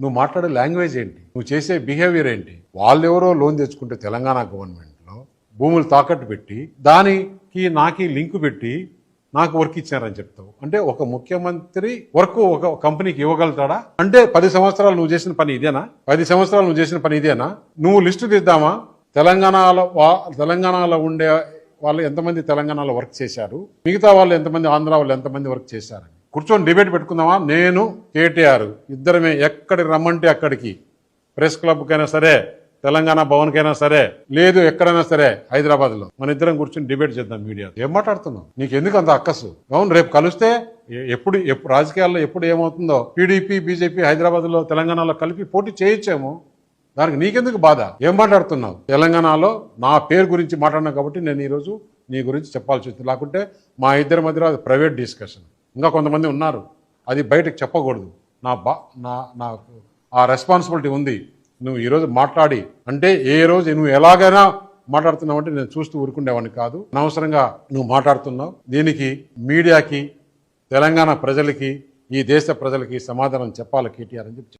నువ్వు మాట్లాడే లాంగ్వేజ్ ఏంటి? నువ్వు చేసే బిహేవియర్ ఏంటి? వాళ్ళు ఎవరో లోన్ తెచ్చుకుంటే తెలంగాణ గవర్నమెంట్లో భూములు తాకట్టు పెట్టి దానికి నాకి లింక్ పెట్టి నాకు వర్క్ ఇచ్చారని చెప్తావు. అంటే ఒక ముఖ్యమంత్రి వర్క్ ఒక కంపెనీకి ఇవ్వగలుగుతాడా? అంటే పది సంవత్సరాలు నువ్వు చేసిన పని ఇదేనా? పది సంవత్సరాలు నువ్వు చేసిన పని ఇదేనా? నువ్వు లిస్టు తీద్దామా? తెలంగాణలో వా- తెలంగాణలో ఉండే వాళ్ళు ఎంతమంది తెలంగాణలో వర్క్ చేశారు? మిగతా వాళ్ళు ఎంతమంది ఆంధ్ర వాళ్ళు ఎంతమంది వర్క్ చేశారని. కూర్చొని డిబేట్ పెట్టుకుందామా? నేను కేటీఆర్ ఇద్దరమే ఎక్కడికి రమ్మంటే అక్కడికి. ప్రెస్ క్లబ్కైనా సరే తెలంగాణ భవన్కైనా సరే లేదు ఎక్కడైనా సరే హైదరాబాద్లో మన ఇద్దరం కూర్చొని డిబేట్ చేద్దాం మీడియా. ఏం మాట్లాడుతున్నావు? నీకు ఎందుకు అంత అక్కసు? అవును రేపు కలిస్తే ఎప్పుడు ఎప్పుడు రాజకీయాల్లో ఎప్పుడు ఏమవుతుందో టీడీపీ బీజేపీ హైదరాబాద్లో తెలంగాణలో కలిపి పోటీ చేయించాము. దానికి నీకెందుకు బాధ? ఏం మాట్లాడుతున్నావు? తెలంగాణలో నా పేరు గురించి మాట్లాడినా కాబట్టి నేను ఈరోజు నీ గురించి చెప్పాల్సి వచ్చింది. లేకుంటే మా ఇద్దరి మధ్యలో అది ప్రైవేట్ డిస్కషన్. ఇంకా కొంతమంది ఉన్నారు. అది బయటకు చెప్పకూడదు. నా బా నా నాకు ఆ రెస్పాన్సిబిలిటీ ఉంది. నువ్వు ఈరోజు మాట్లాడి అంటే ఏ రోజు నువ్వు ఎలాగైనా మాట్లాడుతున్నావు అంటే నేను చూస్తూ ఊరుకుండేవాడిని కాదు. అనవసరంగా నువ్వు మాట్లాడుతున్నావు. దీనికి మీడియాకి తెలంగాణ ప్రజలకి ఈ దేశ ప్రజలకి సమాధానం చెప్పాలి కేటీఆర్ అని చెప్పి